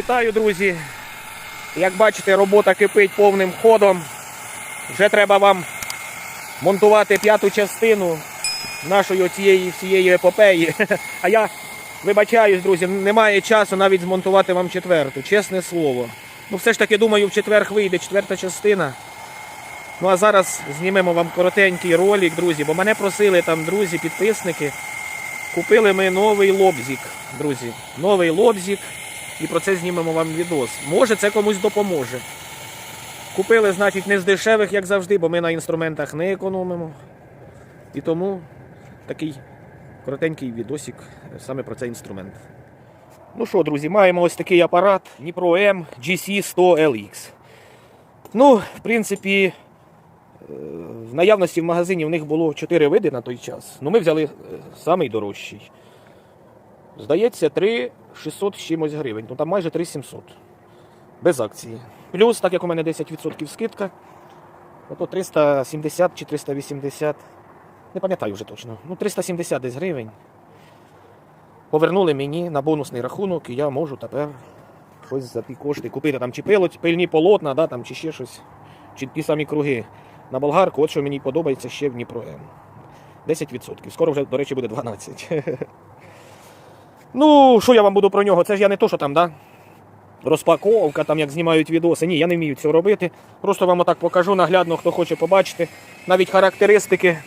Вітаю, друзі! Як бачите, робота кипить повним ходом. Вже треба вам монтувати п'яту частину нашої цієї всієї епопеї. А я вибачаюсь, друзі, немає часу навіть змонтувати вам четверту, чесне слово. Ну, все ж таки, думаю, в четвер вийде четверта частина. Ну а зараз знімемо вам коротенький ролик, друзі, бо мене просили там друзі, підписники. Купили ми новий лобзик, друзі. Новий лобзик. І про це знімемо вам відос. Може, це комусь допоможе. Купили, значить, не з дешевих, як завжди, бо ми на інструментах не економимо. І тому такий коротенький відосик саме про цей інструмент. Ну що, друзі, маємо ось такий апарат Dnipro M GC100LX. Ну, в принципі, е, в наявності в магазині в них було 4 види на той час. Ну, ми взяли е, самий дорожчий. Здається, 3 600 з чимось гривень. Ну там майже 3 700. Без акції. Плюс, так як у мене 10% скидка, то 370 чи 380. Не пам'ятаю вже точно. Ну, 370 десь гривень. Повернули мені на бонусний рахунок, і я можу тепер щось за ті кошти купити там чи пильні полотна, да, там, чи ще щось, чи ті самі круги. На болгарку, от що мені подобається ще в Дніпро М. 10%. Скоро вже, до речі, буде 12. Ну, що я вам буду про нього? Це ж я не то, що там, да? Розпаковка, там як знімають відоси. Ні, я не вмію цього робити. Просто вам отак покажу наглядно, хто хоче побачити. Навіть характеристики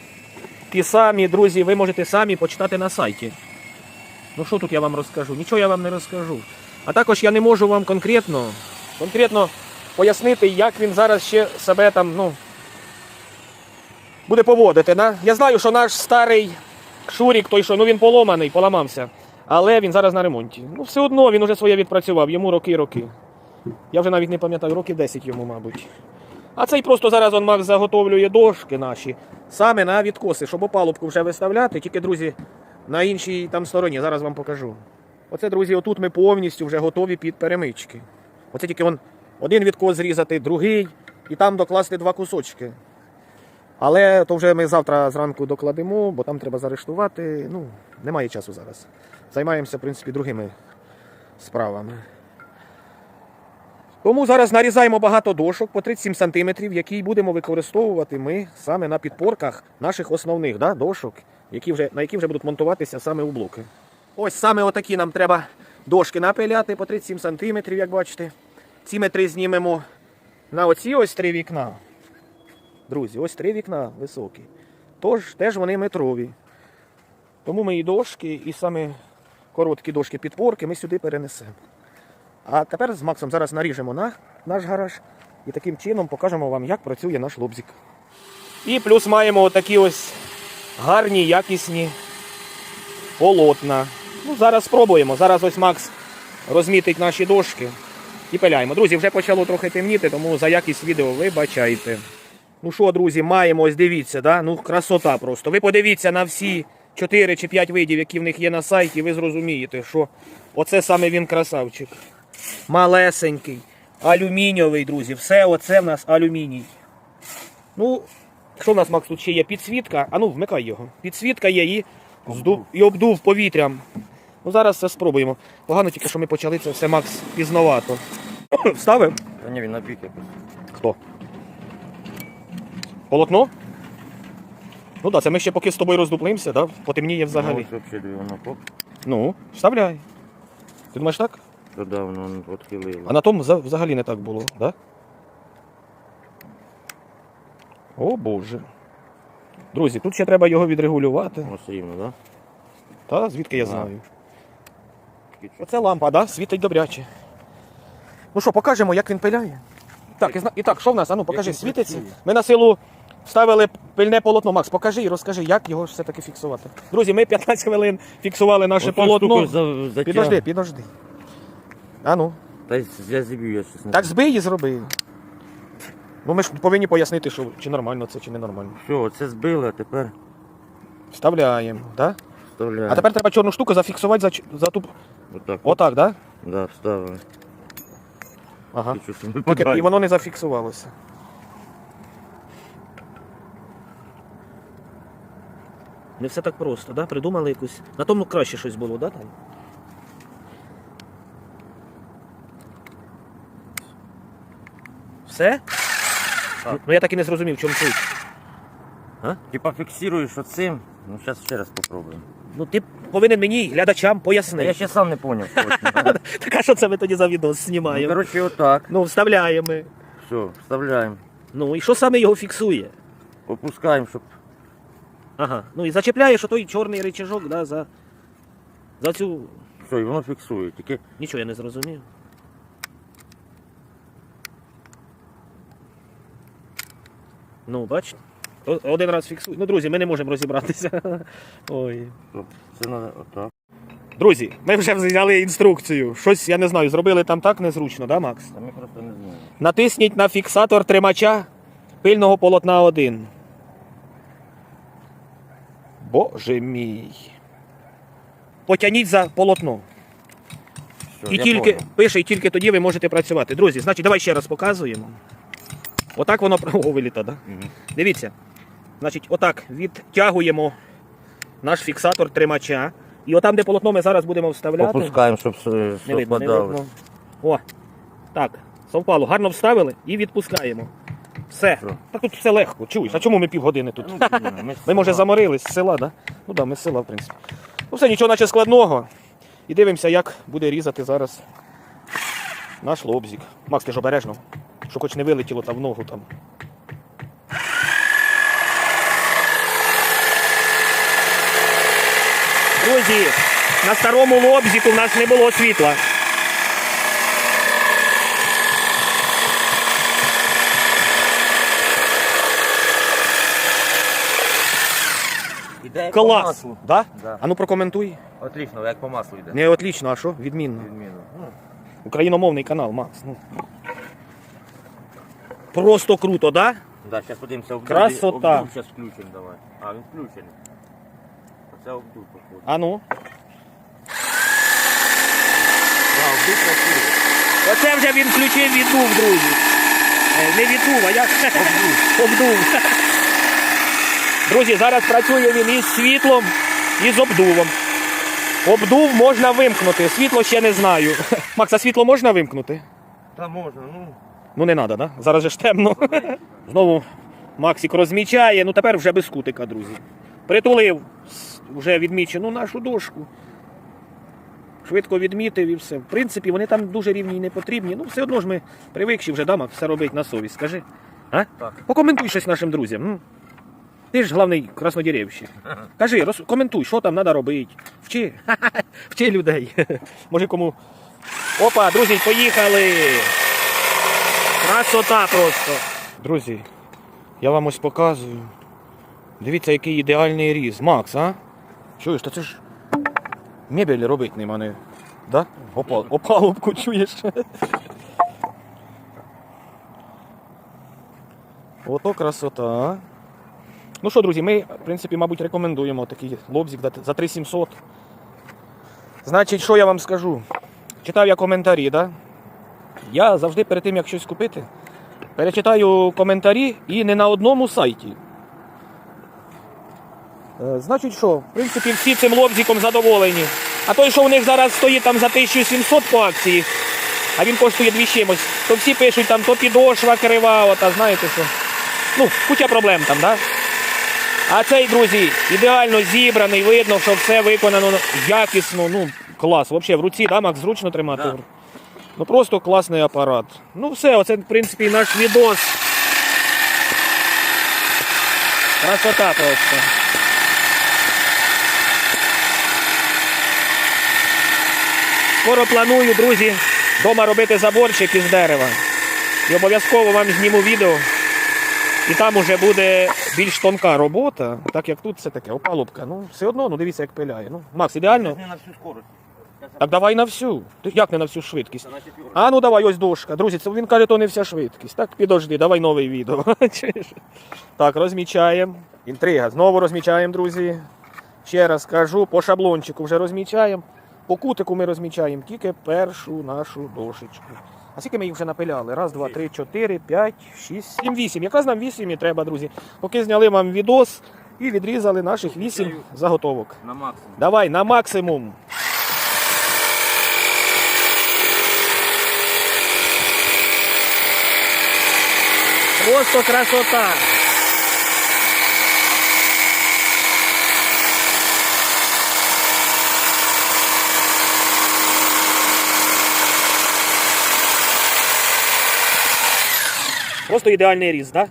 ті самі, друзі, ви можете самі почитати на сайті. Ну що тут я вам розкажу? Нічого я вам не розкажу. А також я не можу вам конкретно, конкретно пояснити, як він зараз ще себе там, ну, буде поводити. Да? Я знаю, що наш старий Шурік, той що, ну він поломаний, поламався. Але він зараз на ремонті. Ну, все одно він уже своє відпрацював, йому роки і роки. Я вже навіть не пам'ятаю, років 10 йому, мабуть. А цей просто зараз он Макс заготовлює дошки наші саме на відкоси, щоб опалубку вже виставляти, тільки, друзі, на іншій там стороні. Зараз вам покажу. Оце, друзі, отут ми повністю вже готові під перемички. Оце тільки он один відкос зрізати, другий, і там докласти два кусочки. Але то вже ми завтра зранку докладемо, бо там треба заарештувати. Ну, немає часу зараз. Займаємося, в принципі, другими справами. Тому зараз нарізаємо багато дошок по 37 см, які будемо використовувати ми саме на підпорках наших основних да, дошок, які вже, на які вже будуть монтуватися саме у блоки. Ось саме отакі нам треба дошки напиляти по 37 см, як бачите. Ці ми три знімемо на оці ось три вікна. Друзі, ось три вікна високі. Тож теж вони метрові. Тому ми і дошки, і саме короткі дошки підпорки ми сюди перенесемо. А тепер з Максом зараз наріжемо на наш гараж і таким чином покажемо вам, як працює наш лобзик. І плюс маємо отакі ось гарні, якісні полотна. Ну, зараз спробуємо. Зараз ось Макс розмітить наші дошки і пиляємо. Друзі, вже почало трохи темніти, тому за якість відео вибачайте. Ну що, друзі, маємо, ось дивіться, да? ну красота просто. Ви подивіться на всі 4 чи 5 видів, які в них є на сайті, ви зрозумієте, що оце саме він красавчик. Малесенький, алюмінієвий, друзі. Все оце в нас алюміній. Ну, що в нас, Макс, тут ще є? Підсвітка. А ну, вмикай його. Підсвітка є і, здув, і обдув повітрям. Ну, зараз це спробуємо. Погано тільки, що ми почали це все, Макс, пізновато. Вставив? Та ні, він на піки. Хто? Полотно? Ну так, це ми ще поки з тобою роздуплимося, да? потемніє взагалі. Ну, взагалі воно поп. Ну, вставляй. Ти думаєш так? Додавно воно відхилило. А на тому взагалі не так було, да? О Боже. Друзі, тут ще треба його відрегулювати. Ось рівно, так? Та звідки я А. знаю? Да? Оце лампа, да? Світить добряче. Ну що, покажемо, як він пиляє. Так, і, і так, що в нас? А ну покажи, світиться. Ми на силу вставили пильне полотно. Макс, покажи і розкажи, як його все-таки фіксувати. Друзі, ми 15 хвилин фіксували наше Оцю полотно. штуку за- затяг. Підожди, підожди. А ну. Та й я зіб'ю, я щось не Так збий і зроби. Ну ми ж повинні пояснити, що чи нормально це, чи не нормально. Все, оце збили, а тепер Вставляємо, так? вставляємо. А тепер треба чорну штуку зафіксувати за, ч- за ту. Отак. Отак, так? Да, вставили. Ага. Не Тільки- випадає. І воно не зафіксувалося. Не все так просто, да? Придумали якусь. На тому краще щось було, да? Там? Все? Так. Ну я так і не зрозумів, в чому суть. Типа фіксуєш оцим. Ну зараз ще раз попробуємо. Ну ти повинен мені, глядачам, пояснити. я ще сам не зрозумів. Так а що це ми тоді за відео Ну, коротше, отак. Ну, вставляємо. Все, вставляємо. Ну і що саме його фіксує? Опускаємо, щоб. Ага. Ну і зачепляєш отой чорний рычажок, да, за, за цю. Все, і воно фіксує. Тільки Нічого я не зрозумів. Ну, бачите? О- Один раз фіксує. Ну, друзі, ми не можемо розібратися. Ой. це треба отак. Друзі, ми вже взяли інструкцію. Щось, я не знаю, зробили там так незручно, да, Макс? Та ми просто не знаємо. Натисніть на фіксатор тримача пильного полотна 1. Боже мій. Потягніть за полотно. Все, І тільки понял. пише, і тільки тоді ви можете працювати. Друзі, значить, давай ще раз показуємо. Отак воно О, виліта, да? Мгм. Дивіться. Значить, отак відтягуємо наш фіксатор тримача. І отам, де полотно ми зараз будемо вставляти. Опускаємо, щоб совпадало. О, так, совпало. Гарно вставили і відпускаємо. Все. Так тут все легко. Чуєш, а чому ми півгодини тут? Ну, ми Ми, може, заморились з села, да? Ну да, ми з села, в принципі. Ну все, нічого наче складного. І дивимося, як буде різати зараз наш лобзик. Макс, ти ж обережно, щоб хоч не вилетіло там в ногу там. Друзі, на старому лобзику в нас не було світла. Іде як по Клас! маслу. Да? Да. А ну прокоментуй. Отлично, як по маслу йде. Не отлично, а що? Відмінно. Відмінно. Ну, Україномовний канал, Макс. Ну. Просто круто, да? да, зараз подивимося обдув. Красота. Обдув зараз включимо давай. А, він включений. Оце обдув походу. А ну. Да, обдув працює. Оце вже він включив віддув, друзі. Е, Не віддув, а як? Обдув. Друзі, зараз працює він із світлом і з обдувом. Обдув можна вимкнути, світло ще не знаю. Макс, а світло можна вимкнути? Та можна, ну. Ну не треба, да? Зараз же ж темно. Знову Максик розмічає, ну тепер вже без кутика, друзі. Притулив вже відмічену нашу дошку. Швидко відмітив і все. В принципі, вони там дуже рівні і не потрібні. Ну, все одно ж ми привикші вже, да, Макс, все робить на совість. Скажи. А? Так. Покоментуй щось нашим друзям. Ти ж головний краснодеревщик. Кажи, роз... коментуй, що там треба робити. Вчи. Вчи людей. Може кому. Опа, друзі, поїхали. Красота просто. Друзі, я вам ось показую. Дивіться, який ідеальний різ. Макс, а? Чуєш, та це ж мебель робить нема не. Да? Опал... Опалубку чуєш? Ото красота. а. Ну що, друзі, ми, в принципі, мабуть, рекомендуємо такий лобзик за- за 3700. Значить, що я вам скажу? Читав я коментарі, да? Я завжди перед тим, як щось купити, перечитаю коментарі і не на одному сайті. Е, Значить, що, в принципі, всі цим лобзиком задоволені. А той, що у них зараз стоїть там за 1700 по акції, а він коштує дві чимось, то всі пишуть там, то підошва крива, ота, знаєте що. Ну, куча проблем там, да? А цей, друзі, ідеально зібраний, видно, що все виконано якісно, ну, клас. Взагалі, в руці, да, Макс, зручно тримати? Да. Ну просто класний апарат. Ну все, оце, в принципі, і наш відос. Красота просто. Скоро планую, друзі, вдома робити заборчик із дерева. І обов'язково вам зніму відео. І там уже буде більш тонка робота, так як тут все таке, опалубка. Ну, все одно, ну дивіться, як пиляє. Ну, Макс, ідеально? Не на всю скорость. Так давай на всю. Ти як не на всю швидкість? А ну давай, ось дошка. Друзі, це він каже, то не вся швидкість. Так, підожди, давай нове відео. Так, розмічаємо. Інтрига. Знову розмічаємо, друзі. Ще раз кажу, по шаблончику вже розмічаємо. По кутику ми розмічаємо тільки першу нашу дошечку. А скільки ми їх вже напиляли? Раз, два, три, чотири, п'ять, шість, сім, вісім. Якраз нам вісім і треба, друзі. Поки зняли вам відос і відрізали наших вісім заготовок. На максимум. Давай на максимум. Просто красота. Просто ідеальний різ, так?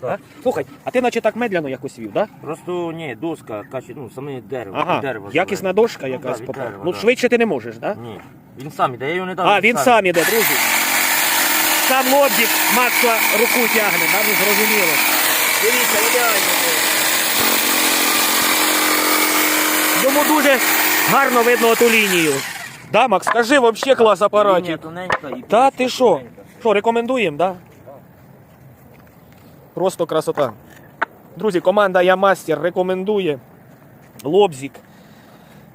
Да? Так. А? Слухай, а ти наче так медляно якось вів, так? Да? Просто ні, доска, каче, ну саме дерево. Ага, дерево якісна дошка Ну, якась да, попала. Ну да. швидше ти не можеш, так? Да? Ні. Він сам іде, я його не дав. А, він сам іде, друзі. Сам лобзик Макса руку тягне, нам не зрозуміло. Дивіться, ідеально. Йому дуже гарно видно ту лінію. Да, Макс, скажи, взагалі клас апаратів. Та ти що? Що, рекомендуємо, да? Просто красота. Друзі, команда Я Мастер рекомендує лобзик,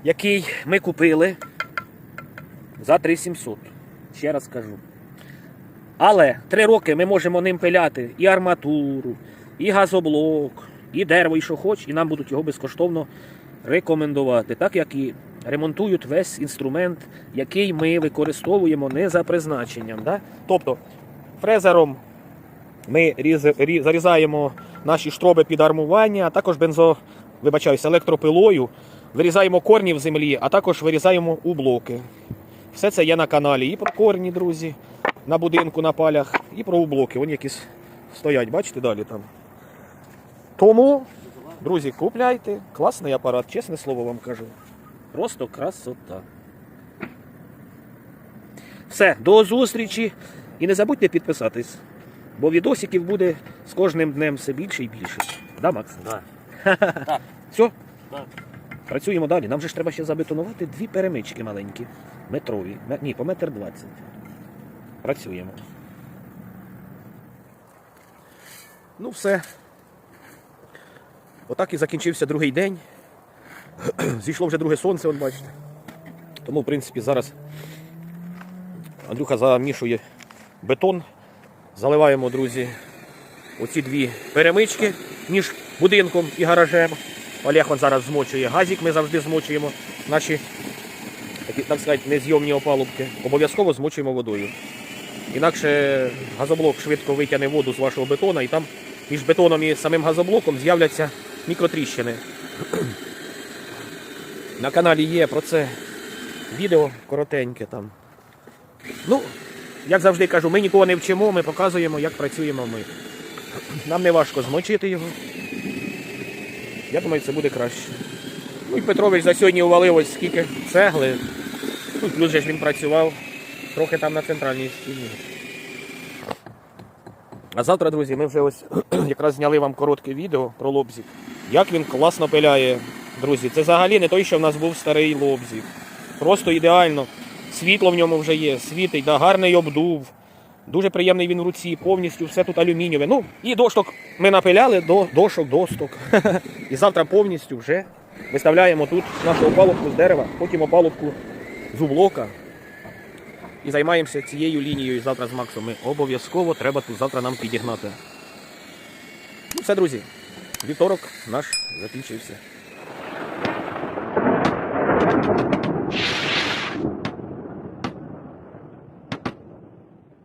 який ми купили за 3700. Ще раз скажу. Але три роки ми можемо ним пиляти і арматуру, і газоблок, і дерево, і що хоч, і нам будуть його безкоштовно рекомендувати, так як і ремонтують весь інструмент, який ми використовуємо не за призначенням. Да? Тобто фрезером ми різ, рі- зарізаємо наші штроби під армування, а також бензо, вибачаюсь, електропилою, вирізаємо корні в землі, а також вирізаємо у блоки. Все це є на каналі. І про корні, друзі, на будинку, на палях, і про ублоки. Вони якісь стоять, бачите, далі там. Тому, друзі, купляйте. Класний апарат, чесне слово вам кажу. Просто красота. Все, до зустрічі. І не забудьте підписатись, бо відосиків буде з кожним днем все більше і більше. Да, Макс? Да. Все? Так. Працюємо далі. Нам же ж треба ще забетонувати дві перемички маленькі. Метрові. Ме- Ні, по метр двадцять. Працюємо. Ну, все. Отак і закінчився другий день. Зійшло вже друге сонце, от бачите. Тому, в принципі, зараз Андрюха замішує бетон. Заливаємо, друзі, оці дві перемички між будинком і гаражем. Олег он зараз змочує газик, ми завжди змочуємо наші, так сказати, незйомні опалубки. Обов'язково змочуємо водою. Інакше газоблок швидко витягне воду з вашого бетона, і там між бетоном і самим газоблоком з'являться мікротріщини. На каналі є про це відео коротеньке там. Ну, як завжди кажу, ми нікого не вчимо, ми показуємо, як працюємо ми. Нам не важко змочити його. Я думаю, це буде краще. Ну і Петрович за сьогодні увалив ось скільки цегли. Ну, плюс же ж він працював трохи там на центральній стіні. А завтра, друзі, ми вже ось якраз зняли вам коротке відео про лобзик. Як він класно пиляє, друзі. Це взагалі не той, що в нас був старий лобзик. Просто ідеально. Світло в ньому вже є, світить, да, гарний обдув. Дуже приємний він в руці, повністю все тут алюмінієве. Ну, і дошток ми напиляли до дошок, досток. І завтра повністю вже виставляємо тут нашу опалубку з дерева, потім опалубку з ублока. І займаємося цією лінією завтра з Максом. Ми обов'язково треба тут завтра нам підігнати. Ну все, друзі. Вівторок наш закінчився.